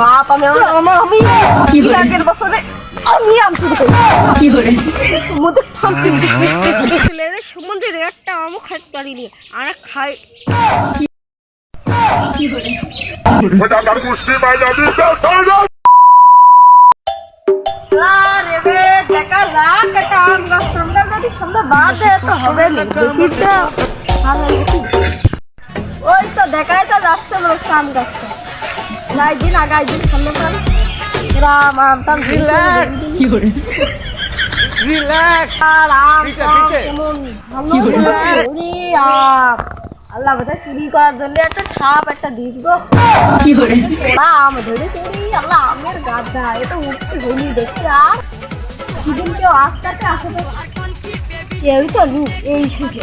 বাপ আমি আমার আমি এর আগের বছরে আমি আম চুরি করি কি করে? মধ্যে শান্তি ছেলের সম্বন্ধে একটা আমও খাইতে পারিনি আর খাই। কি করে? দেখা একটা আম গাছ সামনে যদি সামনে বাদ তো হবে না। দেখি তো। ওই তো দেখাই তো যাচ্ছে আম গাছটা। যাই দিন আগাই দিন সামনে পান রাম আম টাম Relax. কি করে? রিল্যাক্স আর আম। কেমন? ভালো? ওরে আম আল্লাহ বোধহয় চুরি করার জন্য একটা ঠাপ একটা দিস গো। কি করে? ওরা আম ধরে চুরি আল্লাহ আমের গাধা এটা উঠতে হইনি দেখতে আর সেদিন কেউ আস্তাতে আসে কেউই তো লুক এই সুখে।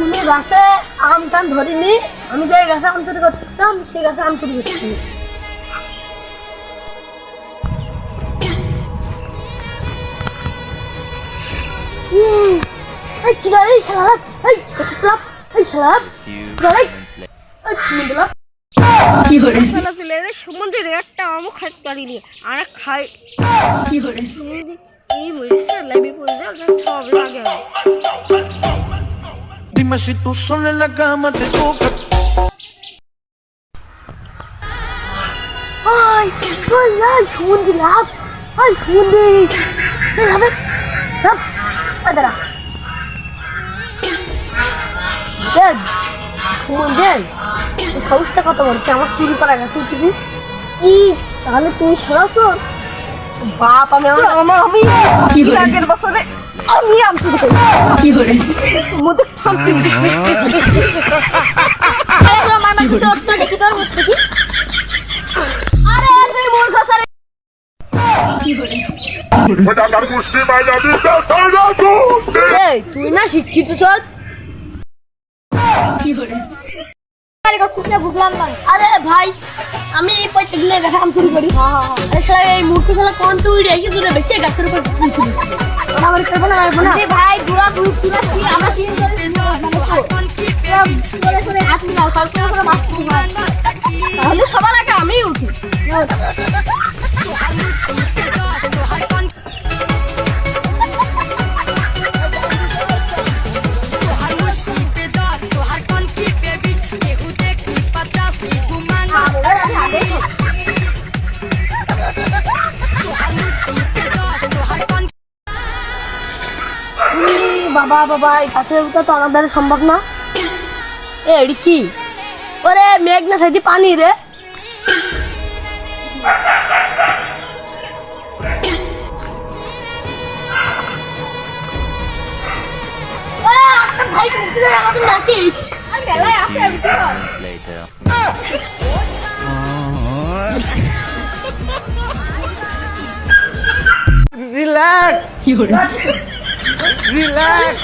কোনো গাছে আম টাম ধরিনি। আমি যে গাছে আম চুরি করতাম সেই গাছে আম চুরি করছি এই কি দাঁড়াই সালাদ এই সালাদ এই সালাদ দাঁড়াই এই সুন্দর কি করে ছেলের সম্বন্ধে একটা আমও খাইতে পারিনি। আর খাই। কি করে এই মরিচটা লাইবে পড়ে যায় সব লাগে Dime si tú sola en la cama te toca. Ay, ay, ay, সুমন্দি লাভ আই সুমন্দি লাভ লাভ আই দাঁড়া দেন সুমন্দি এই সাহসটা কত বড় আমার চুরি করা গেছে উঠেছিস ই তাহলে তুই সারাস বাপ আমি আমার আমি কি? আগের বছরে আমি আম চুরি কি করে? মধ্যে দেখি তোর মুখটা কি আরে তুই মূর্খ সারে কি করে? তুই না শিক্ষিত সর কি করে? বুঝলাম না আরে ভাই আমি এই পয়সা গুলো গাছে আম করি আরে শালা এই মূর্খ শালা কোন তুই দূরে বেশি গাছের উপর আমার করব না আমার না ভাই দুরা দুই তুরা কি আমরা তিন তাহলে সবার আগে আমিই উঠি বাবা বাবা এই গাছের উঠা তো আমার দ্বারা সম্ভব না। এ এডি কি? ওরে মেঘ না সাইদি পানি রে। ভাই রিল্যাক্স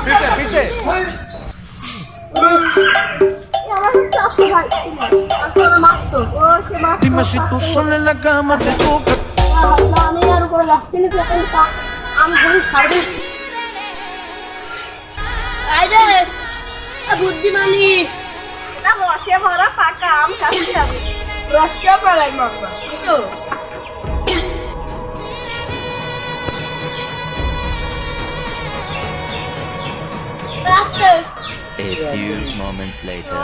পিছে পিছে আমার হচ্ছে আসতো ভাই আসতো না মারতো ও সে মারতো Dime si tú sola en la cama te toca. আল্লাহ, আমি আর উপরে যাচ্ছি না এখন আমি বলি ছাড়বি আইরে বুদ্ধিমানি না রসে ভরা পাকা আম খাচ্ছি আমি রসিয়া পালাই মামা বুঝছ A few moments later.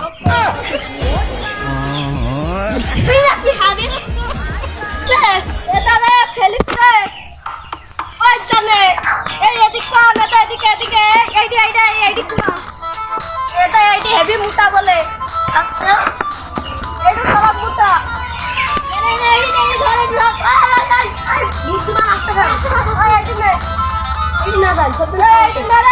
নে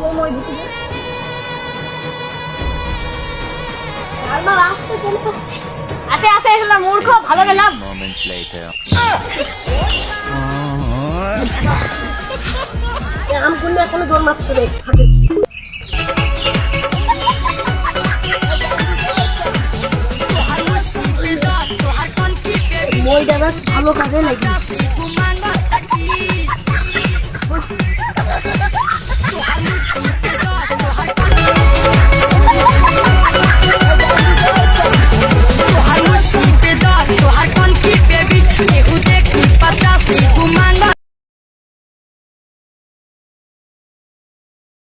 বমই দিছি আমার আসতে কেন আসে আসে এসলা মূর্খ ভালো গেলাম Moments later. আম করলে এখনও জোর মাত্র নেই। মই দাদা ভালো কাজে লাগিয়েছি